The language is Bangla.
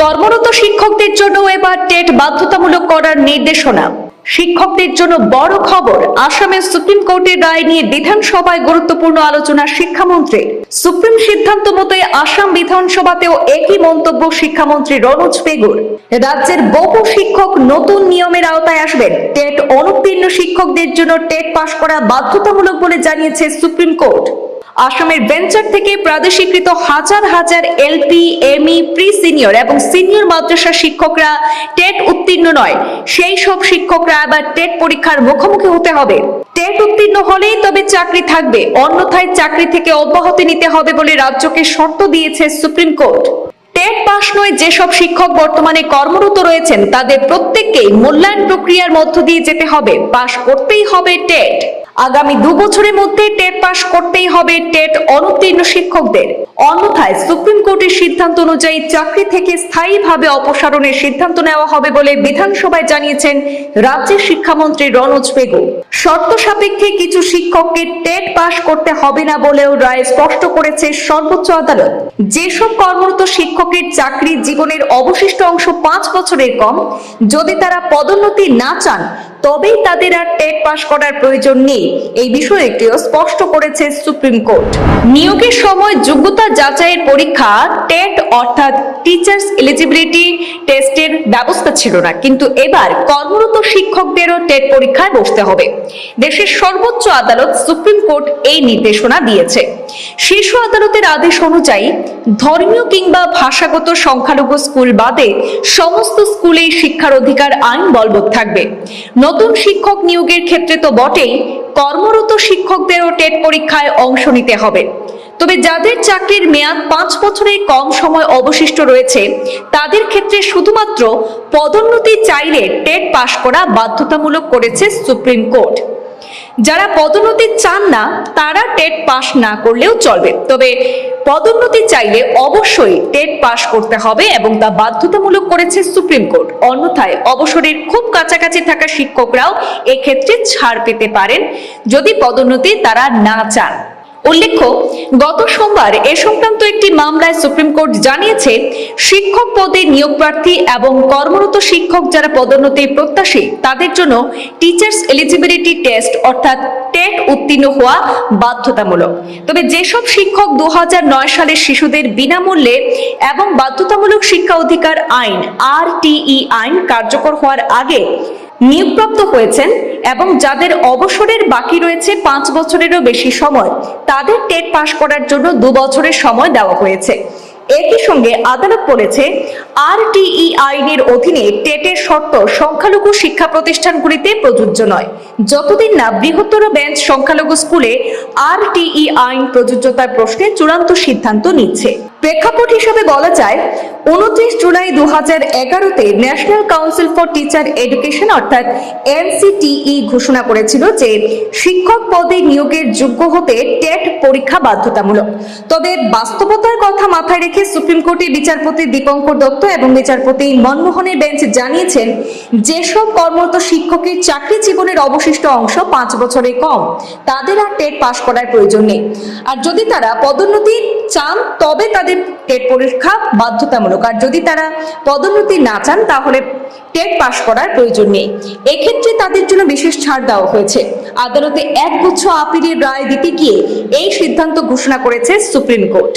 কর্মরত শিক্ষকদের জন্য এবার টেট বাধ্যতামূলক করার নির্দেশনা। শিক্ষকদের জন্য বড় খবর, আসামের সুপ্রিম কোর্টের রায় নিয়ে বিধানসভায় গুরুত্বপূর্ণ আলোচনা শিক্ষামন্ত্রী সুপ্রিম সিদ্ধান্ত মতে আসাম বিধানসভাতেও একই মন্তব্য শিক্ষামন্ত্রী রনোজ পেগুর রাজ্যের বহু শিক্ষক নতুন নিয়মের আওতায় আসবেন। টেট অনুত্তীর্ণ শিক্ষকদের জন্য টেট পাশ করা বাধ্যতামূলক বলে জানিয়েছে সুপ্রিম কোর্ট। আসামের ভেঞ্চার থেকে প্রাদেশিকৃত হাজার হাজার এলপি, এমই প্রি সিনিয়র এবং সিনিয়র মাদ্রাসা শিক্ষকরা টেট উত্তীর্ণ নয়। সেই সব শিক্ষকরা আবার টেট পরীক্ষার মুখোমুখি হতে হবে। টেট উত্তীর্ণ হলেই তবে চাকরি থাকবে। অন্যথায় চাকরি থেকে অব্যাহতি নিতে হবে বলে রাজ্যকে শর্ত দিয়েছে সুপ্রিম কোর্ট। টেট পাশ নয় যেসব শিক্ষক বর্তমানে কর্মরত রয়েছেন, তাদের প্রত্যেককেই মূল্যায়ন প্রক্রিয়ার মধ্য দিয়ে যেতে হবে। পাশ করতেই হবে টেট। আগামী দু বছরের মধ্যে টেট পাশ করতেই হবে টেট অনুত্তীর্ণ শিক্ষকদের। অন্যথায় সুপ্রিম কোর্টের সিদ্ধান্ত অনুযায়ী চাকরি থেকে স্থায়ীভাবে অপসারণের সিদ্ধান্ত নেওয়া হবে বলে বিধানসভায় জানিয়েছেন রাজ্যের শিক্ষামন্ত্রী রনোজ পেগু শর্ত সাপেক্ষে কিছু শিক্ষককে টেট পাশ করতে হবে না বলেও রায় স্পষ্ট করেছে সর্বোচ্চ আদালত। যেসব কর্মরত শিক্ষকের চাকরি জীবনের অবশিষ্ট অংশ পাঁচ বছরের কম, যদি তারা পদোন্নতি না চান, তবেই তাদের আর টেট পাশ করার প্রয়োজন নেই। এই বিষয়টিও স্পষ্ট করেছে সুপ্রিম কোর্ট। নিয়োগের সময় যোগ্যতা যাচাইয়ের পরীক্ষা, টেট অর্থাৎ টিচার্স এলিজিবিলিটি ছিল না। কিন্তু এবার কর্মরত শিক্ষকদেরও টেট পরীক্ষায় বসতে হবে। দেশের সর্বোচ্চ আদালত সুপ্রিম কোর্ট এই নির্দেশনা দিয়েছে। শীর্ষ আদালতের আদেশ অনুযায়ী ধর্মীয় কিংবা ভাষাগত সংখ্যালঘু স্কুল বাদে সমস্ত স্কুলেই শিক্ষার অধিকার আইন বলবৎ থাকবে। নতুন শিক্ষক নিয়োগের ক্ষেত্রে তো বটেই, কর্মরত শিক্ষকদেরও টেট পরীক্ষায় অংশ নিতে হবে। তবে যাদের চাকরির মেয়াদ পাঁচ বছরের কম সময় অবশিষ্ট রয়েছে, তাদের ক্ষেত্রে শুধুমাত্র পদোন্নতি চাইলে টেট পাশ করা বাধ্যতামূলক করেছে সুপ্রিম কোর্ট। যারা পদোন্নতি চান না, তারা টেট পাশ না করলেও চলবে। তবে পদোন্নতি চাইলে অবশ্যই টেট পাশ করতে হবে এবং তা বাধ্যতামূলক করেছে সুপ্রিম কোর্ট। অন্যথায় অবসরের খুব কাছাকাছি থাকা শিক্ষকরাও এক্ষেত্রে ছাড় পেতে পারেন যদি পদোন্নতি তারা না চান। উল্লেখ্য, গত সোমবার এ সংক্রান্ত একটি মামলায় সুপ্রিম কোর্ট জানিয়েছে, শিক্ষক পদে নিয়োগ প্রার্থী এবং কর্মরত শিক্ষক যারা পদোন্নতি প্রত্যাশী, তাদের জন্য টিচার্স এলিজিবিলিটি টেস্ট অর্থাৎ টেট উত্তীর্ণ হওয়া বাধ্যতামূলক। তবে যেসব শিক্ষক দু হাজার নয় সালের শিশুদের বিনামূল্যে এবং বাধ্যতামূলক শিক্ষা অধিকার আইন, আর আইন কার্যকর হওয়ার আগে নিয়োগপ্রাপ্ত হয়েছেন এবং যাদের অবসরের বাকি রয়েছে পাঁচ বছরেরও বেশি সময়, তাদের টেট পাশ করার জন্য দু বছরের সময় দেওয়া হয়েছে। একই সঙ্গে আদালত বলেছে আর আইনের অধীনে টেটের শর্ত সংখ্যালঘু শিক্ষা প্রতিষ্ঠানগুলিতে প্রযোজ্য নয়। যতদিন না বৃহত্তর বেঞ্চ সংখ্যালঘু স্কুলে আর টিই আইন প্রযোজ্যতার প্রশ্নে চূড়ান্ত সিদ্ধান্ত নিচ্ছে। প্রেক্ষাপট হিসাবে বলা যায়, উনত্রিশ জুলাই দু হাজার এগারোতে National Council for Teacher Education অর্থাৎ এনসিটিই ঘোষণা করেছিল যে শিক্ষক পদে নিয়োগের যোগ্য হতে টেট পরীক্ষা বাধ্যতামূলক। তবে বাস্তবতার কথা মাথায় রেখে সুপ্রিম কোর্টের বিচারপতি দীপঙ্কর দত্ত এবং বিচারপতি মনমোহনের বেঞ্চ জানিয়েছেন, যেসব কর্মরত শিক্ষকের চাকরি জীবনের অবশিষ্ট অংশ পাঁচ বছরের কম। তাদের আর টেট পাশ করার প্রয়োজন নেই। আর যদি তারা পদোন্নতি চান, তবে তাদের টেট পরীক্ষা বাধ্যতামূলক। আর যদি তারা পদোন্নতি না চান, তাহলে টেট পাশ করার প্রয়োজন নেই। এক্ষেত্রে তাদের জন্য বিশেষ ছাড় দেওয়া হয়েছে। আদালতে একগুচ্ছ আপিলের রায় দিতে গিয়ে এই সিদ্ধান্ত ঘোষণা করেছে সুপ্রিম কোর্ট।